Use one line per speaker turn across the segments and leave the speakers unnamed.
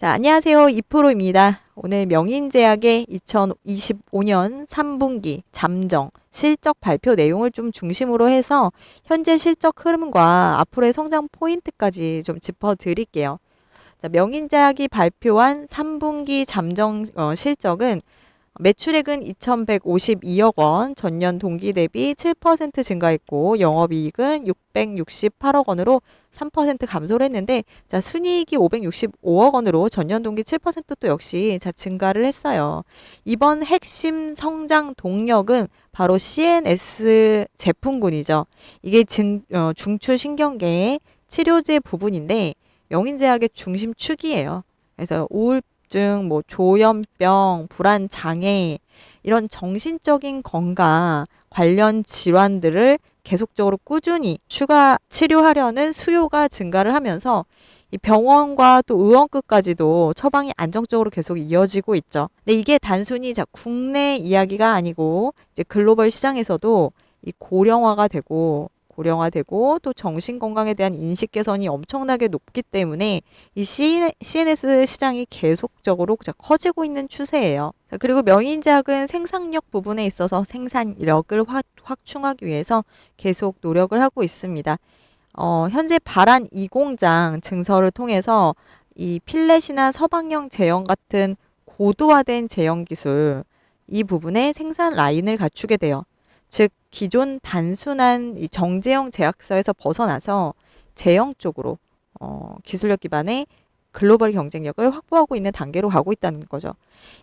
자, 안녕하세요. 이프로입니다. 오늘 명인제약의 2025년 3분기 잠정 실적 발표 내용을 좀 중심으로 해서 현재 실적 흐름과 앞으로의 성장 포인트까지 좀 짚어 드릴게요. 자, 명인제약이 발표한 3분기 잠정 어, 실적은 매출액은 2,152억 원, 전년 동기 대비 7% 증가했고 영업이익은 668억 원으로 3% 감소를 했는데 자, 순이익이 565억 원으로 전년 동기 7%또 역시 자, 증가를 했어요. 이번 핵심 성장 동력은 바로 CNS 제품군이죠. 이게 증, 어, 중추 신경계 치료제 부분인데 명인제약의 중심 축이에요. 그래서 우울증, 뭐 조현병, 불안 장애 이런 정신적인 건강 관련 질환들을 계속적으로 꾸준히 추가 치료하려는 수요가 증가를 하면서 이 병원과 또 의원급까지도 처방이 안정적으로 계속 이어지고 있죠. 근데 이게 단순히 자 국내 이야기가 아니고 이제 글로벌 시장에서도 이 고령화가 되고 고령화되고 또 정신 건강에 대한 인식 개선이 엄청나게 높기 때문에 이 CNS 시장이 계속적으로 커지고 있는 추세예요. 그리고 명인제약은 생산력 부분에 있어서 생산력을 확, 확충하기 위해서 계속 노력을 하고 있습니다. 어, 현재 바란 2공장 증설을 통해서 이 필렛이나 서방형 제형 같은 고도화된 제형 기술 이 부분에 생산 라인을 갖추게 돼요. 즉 기존 단순한 이 정제형 제약사에서 벗어나서 제형 쪽으로 어, 기술력 기반의 글로벌 경쟁력을 확보하고 있는 단계로 가고 있다는 거죠.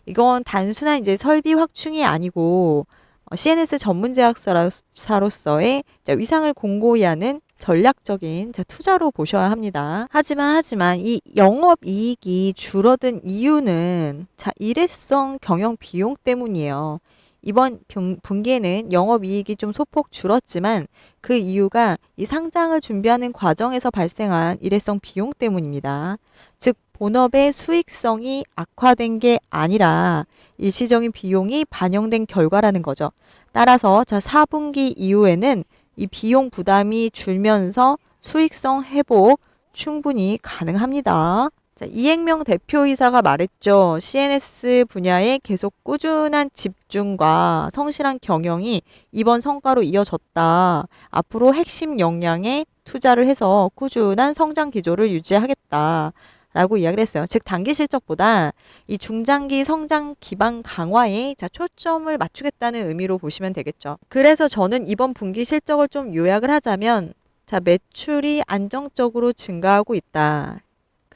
이건 단순한 이제 설비 확충이 아니고 어, CNS 전문 제약사로서의 위상을 공고히 하는 전략적인 투자로 보셔야 합니다. 하지만 하지만 이 영업 이익이 줄어든 이유는 자 일회성 경영 비용 때문이에요. 이번 분기에는 영업이익이 좀 소폭 줄었지만 그 이유가 이 상장을 준비하는 과정에서 발생한 일회성 비용 때문입니다. 즉, 본업의 수익성이 악화된 게 아니라 일시적인 비용이 반영된 결과라는 거죠. 따라서 자 4분기 이후에는 이 비용 부담이 줄면서 수익성 회복 충분히 가능합니다. 자, 이행명 대표이사가 말했죠. CNS 분야에 계속 꾸준한 집중과 성실한 경영이 이번 성과로 이어졌다. 앞으로 핵심 역량에 투자를 해서 꾸준한 성장 기조를 유지하겠다. 라고 이야기를 했어요. 즉, 단기 실적보다 이 중장기 성장 기반 강화에 자, 초점을 맞추겠다는 의미로 보시면 되겠죠. 그래서 저는 이번 분기 실적을 좀 요약을 하자면 자, 매출이 안정적으로 증가하고 있다.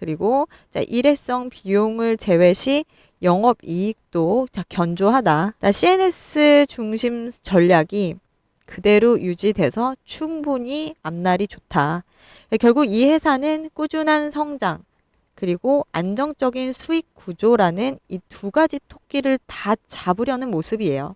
그리고 자, 일회성 비용을 제외 시 영업 이익도 자, 견조하다. 자, CNS 중심 전략이 그대로 유지돼서 충분히 앞날이 좋다. 결국 이 회사는 꾸준한 성장, 그리고 안정적인 수익 구조라는 이 두 가지 토끼를 다 잡으려는 모습이에요.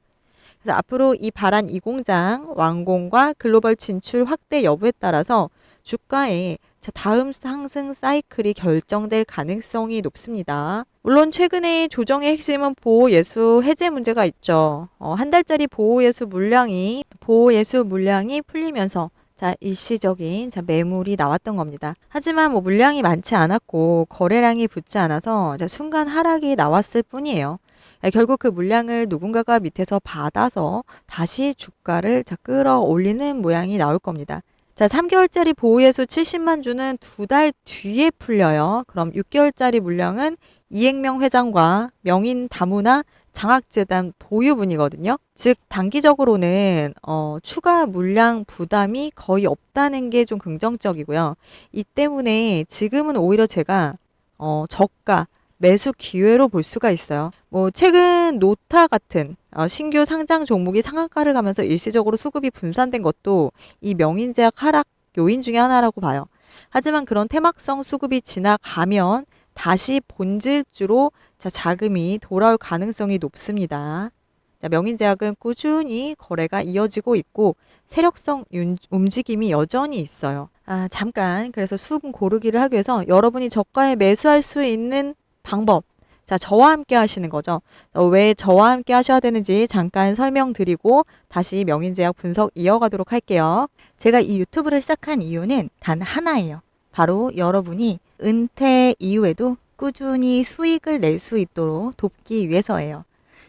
그래서 앞으로 이 바란 이 공장 완공과 글로벌 진출 확대 여부에 따라서 주가에 다음 상승 사이클이 결정될 가능성이 높습니다. 물론 최근에 조정의 핵심은 보호예수 해제 문제가 있죠. 어, 한 달짜리 보호예수 물량이 보호예수 물량이 풀리면서 자, 일시적인 자, 매물이 나왔던 겁니다. 하지만 뭐 물량이 많지 않았고 거래량이 붙지 않아서 자, 순간 하락이 나왔을 뿐이에요. 결국 그 물량을 누군가가 밑에서 받아서 다시 주가를 자, 끌어올리는 모양이 나올 겁니다. 자, 3개월짜리 보호예수 70만 주는 두 달 뒤에 풀려요. 그럼 6개월짜리 물량은 이행명 회장과 명인 다문화 장학재단 보유분이거든요. 즉 단기적으로는 어, 추가 물량 부담이 거의 없다는 게 좀 긍정적이고요. 이 때문에 지금은 오히려 제가 어, 저가 매수 기회로 볼 수가 있어요. 뭐 최근 노타 같은 어, 신규 상장 종목이 상한가를 가면서 일시적으로 수급이 분산된 것도 이 명인제약 하락 요인 중의 하나라고 봐요. 하지만 그런 테막성 수급이 지나가면 다시 본질주로 자, 자금이 돌아올 가능성이 높습니다. 자, 명인제약은 꾸준히 거래가 이어지고 있고 세력성 윤, 움직임이 여전히 있어요. 아, 잠깐 그래서 수급 고르기를 하기 위해서 여러분이 저가에 매수할 수 있는 방법 자, 저와 함께 하시는 거죠. 어, 왜 저와 함께 하셔야 되는지 잠깐 설명드리고 다시 명인제약 분석 이어가도록 할게요. 제가 이 유튜브를 시작한 이유는 단 하나예요. 바로 여러분이 은퇴 이후에도 꾸준히 수익을 낼 수 있도록 돕기 위해서예요.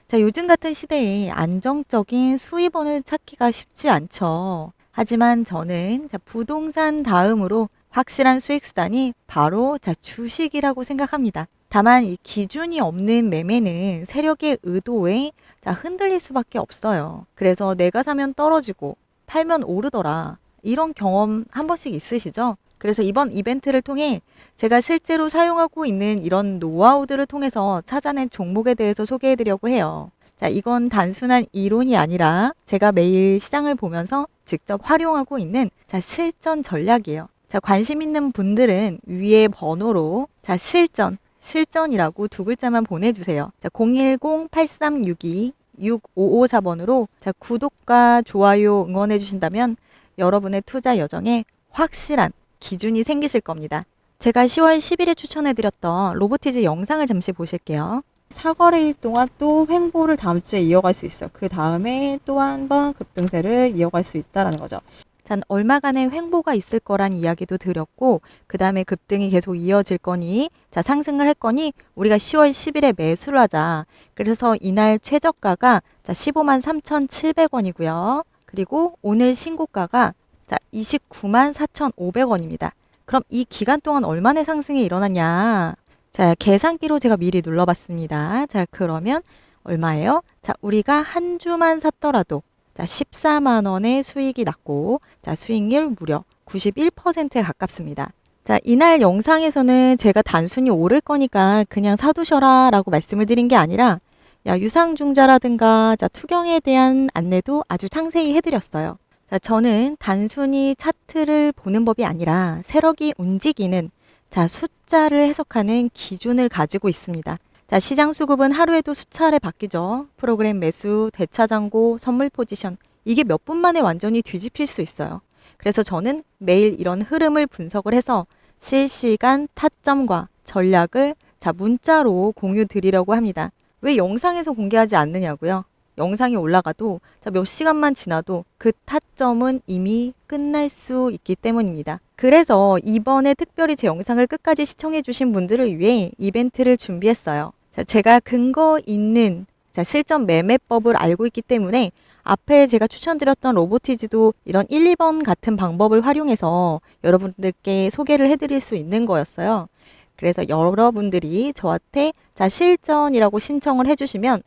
자, 요즘 같은 시대에 안정적인 수입원을 찾기가 쉽지 않죠. 하지만 저는 자, 부동산 다음으로 확실한 수익 수단이 바로 자, 주식이라고 생각합니다. 다만 이 기준이 없는 매매는 세력의 의도에 자, 흔들릴 수밖에 없어요. 그래서 내가 사면 떨어지고 팔면 오르더라. 이런 경험 한 번씩 있으시죠? 그래서 이번 이벤트를 통해 제가 실제로 사용하고 있는 이런 노하우들을 통해서 찾아낸 종목에 대해서 소개해 드리려고 해요. 자, 이건 단순한 이론이 아니라 제가 매일 시장을 보면서 직접 활용하고 있는 자, 실전 전략이에요. 자, 관심 있는 분들은 위에 번호로 자, 실전, 실전이라고 두 글자만 보내주세요. 자, 010-8362-6554번으로 자, 구독과 좋아요 응원해 주신다면 여러분의 투자 여정에 확실한 기준이 생기실 겁니다. 제가 10월 10일에 추천해드렸던 로보티즈 영상을 잠시 보실게요.
사거래일 동안 또 횡보를 다음 주에 이어갈 수 있어. 그 다음에 또 한 번 급등세를 이어갈 수 있다라는 거죠.
전 얼마간의 횡보가 있을 거란 이야기도 드렸고 그 다음에 급등이 계속 이어질 거니 자 상승을 할 거니 우리가 10월 10일에 매수를 하자. 그래서 이날 최저가가 자 15만 3,700원이고요. 그리고 오늘 신고가가 자 29만 4,500원입니다. 그럼 이 기간 동안 얼마나 상승이 일어났냐? 자 계산기로 제가 미리 눌러봤습니다. 자 그러면 얼마예요? 자 우리가 한 주만 샀더라도 자, 14만 원의 수익이 났고, 자, 수익률 무려 91%에 가깝습니다. 자, 이날 영상에서는 제가 단순히 오를 거니까 그냥 사두셔라 라고 말씀을 드린 게 아니라, 야, 유상중자라든가, 자, 투경에 대한 안내도 아주 상세히 해드렸어요. 자, 저는 단순히 차트를 보는 법이 아니라 세력이 움직이는, 자, 숫자를 해석하는 기준을 가지고 있습니다. 자, 시장 수급은 하루에도 수차례 바뀌죠. 프로그램 매수, 대차장고, 선물 포지션. 이게 몇 분 만에 완전히 뒤집힐 수 있어요. 그래서 저는 매일 이런 흐름을 분석을 해서 실시간 타점과 전략을 자, 문자로 공유 드리려고 합니다. 왜 영상에서 공개하지 않느냐고요? 영상이 올라가도 자, 몇 시간만 지나도 그 타점은 이미 끝날 수 있기 때문입니다. 그래서 이번에 특별히 제 영상을 끝까지 시청해 주신 분들을 위해 이벤트를 준비했어요. 자, 제가 근거 있는 자, 실전 매매법을 알고 있기 때문에 앞에 제가 추천드렸던 로보티즈도 이런 1, 2번 같은 방법을 활용해서 여러분들께 소개를 해드릴 수 있는 거였어요. 그래서 여러분들이 저한테 자, 실전이라고 신청을 해주시면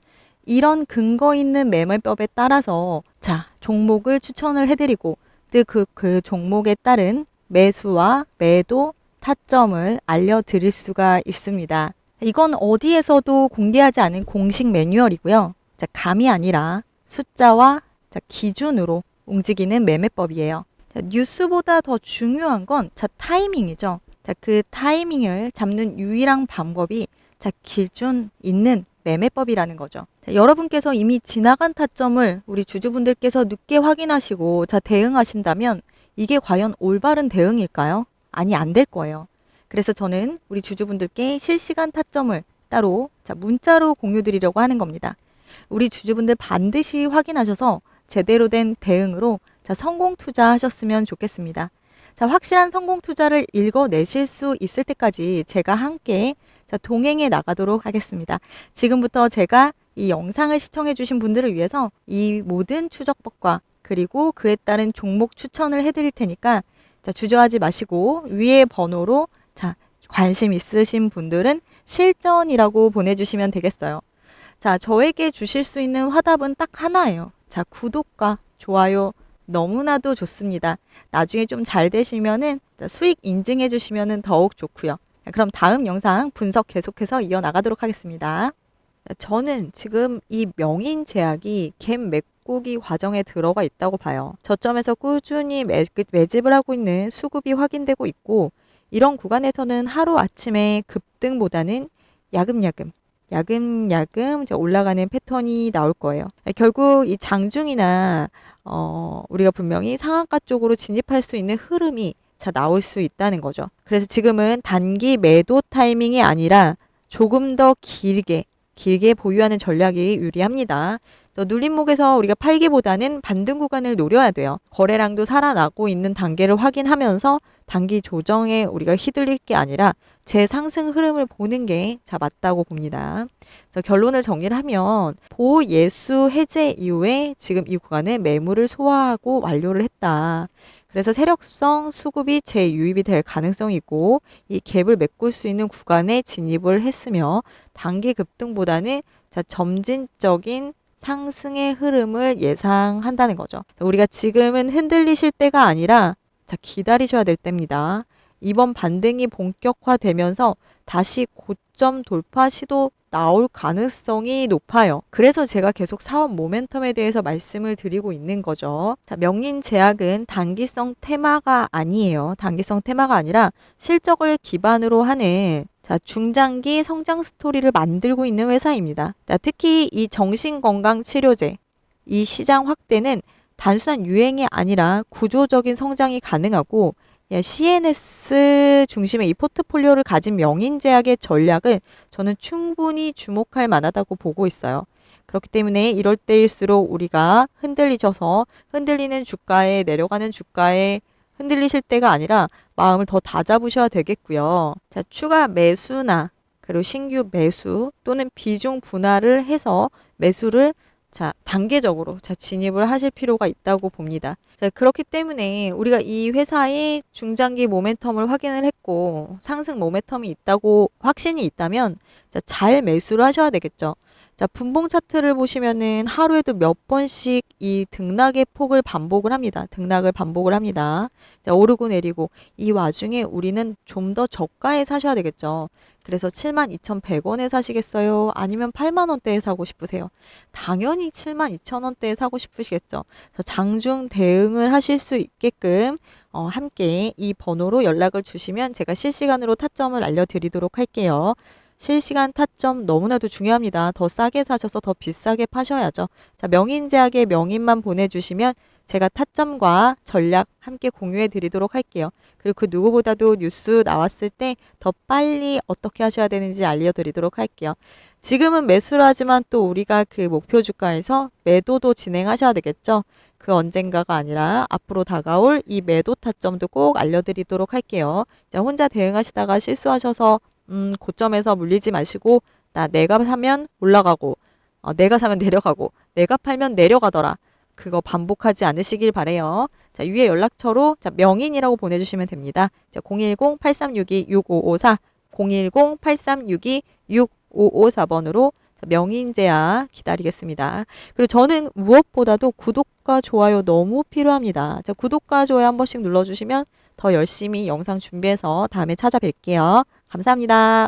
이런 근거 있는 매매법에 따라서 자, 종목을 추천을 해드리고 그, 그 종목에 따른 매수와 매도 타점을 알려드릴 수가 있습니다. 이건 어디에서도 공개하지 않은 공식 매뉴얼이고요. 자, 감이 아니라 숫자와 자, 기준으로 움직이는 매매법이에요. 자, 뉴스보다 더 중요한 건 자, 타이밍이죠. 자, 그 타이밍을 잡는 유일한 방법이 자, 기준 있는 매매법이라는 거죠. 자, 여러분께서 이미 지나간 타점을 우리 주주분들께서 늦게 확인하시고 자, 대응하신다면 이게 과연 올바른 대응일까요? 아니, 안 될 거예요. 그래서 저는 우리 주주분들께 실시간 타점을 따로 자, 문자로 공유 드리려고 하는 겁니다. 우리 주주분들 반드시 확인하셔서 제대로 된 대응으로 자, 성공 투자하셨으면 좋겠습니다. 자, 확실한 성공 투자를 읽어내실 수 있을 때까지 제가 함께 자, 동행해 나가도록 하겠습니다. 지금부터 제가 이 영상을 시청해 주신 분들을 위해서 이 모든 추적법과 그리고 그에 따른 종목 추천을 해드릴 테니까 자, 주저하지 마시고 위에 번호로 자, 관심 있으신 분들은 실전이라고 보내주시면 되겠어요. 자, 저에게 주실 수 있는 화답은 딱 하나예요. 자, 구독과 좋아요 너무나도 좋습니다. 나중에 좀 잘 되시면은 수익 인증해 주시면은 더욱 좋고요. 그럼 다음 영상 분석 계속해서 이어나가도록 하겠습니다. 저는 지금 이 명인 제약이 갭 메꾸기 과정에 들어가 있다고 봐요. 저점에서 꾸준히 매, 매집을 하고 있는 수급이 확인되고 있고 이런 구간에서는 하루 아침에 급등보다는 야금야금 야금야금 올라가는 패턴이 나올 거예요. 결국 이 장중이나 어, 우리가 분명히 상한가 쪽으로 진입할 수 있는 흐름이 자 나올 수 있다는 거죠. 그래서 지금은 단기 매도 타이밍이 아니라 조금 더 길게 길게 보유하는 전략이 유리합니다. 또 눌림목에서 우리가 팔기보다는 반등 구간을 노려야 돼요. 거래량도 살아나고 있는 단계를 확인하면서 단기 조정에 우리가 휘둘릴 게 아니라 제 상승 흐름을 보는 게 자 맞다고 봅니다. 그래서 결론을 정리를 하면 보호 예수 해제 이후에 지금 이 구간에 매물을 소화하고 완료를 했다. 그래서 세력성 수급이 재유입이 될 가능성이 있고 이 갭을 메꿀 수 있는 구간에 진입을 했으며 단기 급등보다는 자 점진적인 상승의 흐름을 예상한다는 거죠. 우리가 지금은 흔들리실 때가 아니라 자 기다리셔야 될 때입니다. 이번 반등이 본격화되면서 다시 고점 돌파 시도 나올 가능성이 높아요. 그래서 제가 계속 사업 모멘텀에 대해서 말씀을 드리고 있는 거죠. 자, 명린 제약은 단기성 테마가 아니에요. 단기성 테마가 아니라 실적을 기반으로 하는 자, 중장기 성장 스토리를 만들고 있는 회사입니다. 자, 특히 이 정신건강 치료제, 이 시장 확대는 단순한 유행이 아니라 구조적인 성장이 가능하고 예, CNS 중심의 이 포트폴리오를 가진 명인제약의 전략은 저는 충분히 주목할 만하다고 보고 있어요. 그렇기 때문에 이럴 때일수록 우리가 흔들리셔서 흔들리는 주가에 내려가는 주가에 흔들리실 때가 아니라 마음을 더 다잡으셔야 되겠고요. 자, 추가 매수나 그리고 신규 매수 또는 비중 분할을 해서 매수를 자, 단계적으로 자, 진입을 하실 필요가 있다고 봅니다. 자, 그렇기 때문에 우리가 이 회사의 중장기 모멘텀을 확인을 했고 상승 모멘텀이 있다고 확신이 있다면 자, 잘 매수를 하셔야 되겠죠. 자, 분봉 차트를 보시면은 하루에도 몇 번씩 이 등락의 폭을 반복을 합니다. 등락을 반복을 합니다. 자, 오르고 내리고 이 와중에 우리는 좀 더 저가에 사셔야 되겠죠. 그래서 72,100원에 사시겠어요? 아니면 8만 원대에 사고 싶으세요? 당연히 72,000원대에 사고 싶으시겠죠. 장중 대응을 하실 수 있게끔 어, 함께 이 번호로 연락을 주시면 제가 실시간으로 타점을 알려드리도록 할게요. 실시간 타점 너무나도 중요합니다. 더 싸게 사셔서 더 비싸게 파셔야죠. 자, 명인제약의 명인만 보내주시면 제가 타점과 전략 함께 공유해 드리도록 할게요. 그리고 그 누구보다도 뉴스 나왔을 때 더 빨리 어떻게 하셔야 되는지 알려드리도록 할게요. 지금은 매수를 하지만 또 우리가 그 목표 주가에서 매도도 진행하셔야 되겠죠. 그 언젠가가 아니라 앞으로 다가올 이 매도 타점도 꼭 알려드리도록 할게요. 자, 혼자 대응하시다가 실수하셔서 음, 고점에서 물리지 마시고 나 내가 사면 올라가고 어, 내가 사면 내려가고 내가 팔면 내려가더라. 그거 반복하지 않으시길 바래요. 자, 위에 연락처로 자, 명인이라고 보내 주시면 됩니다. 자, 010-8362-6554, 010-8362-6554번으로 명인제야 기다리겠습니다. 그리고 저는 무엇보다도 구독과 좋아요 너무 필요합니다. 자, 구독과 좋아요 한 번씩 눌러주시면 더 열심히 영상 준비해서 다음에 찾아뵐게요. 감사합니다.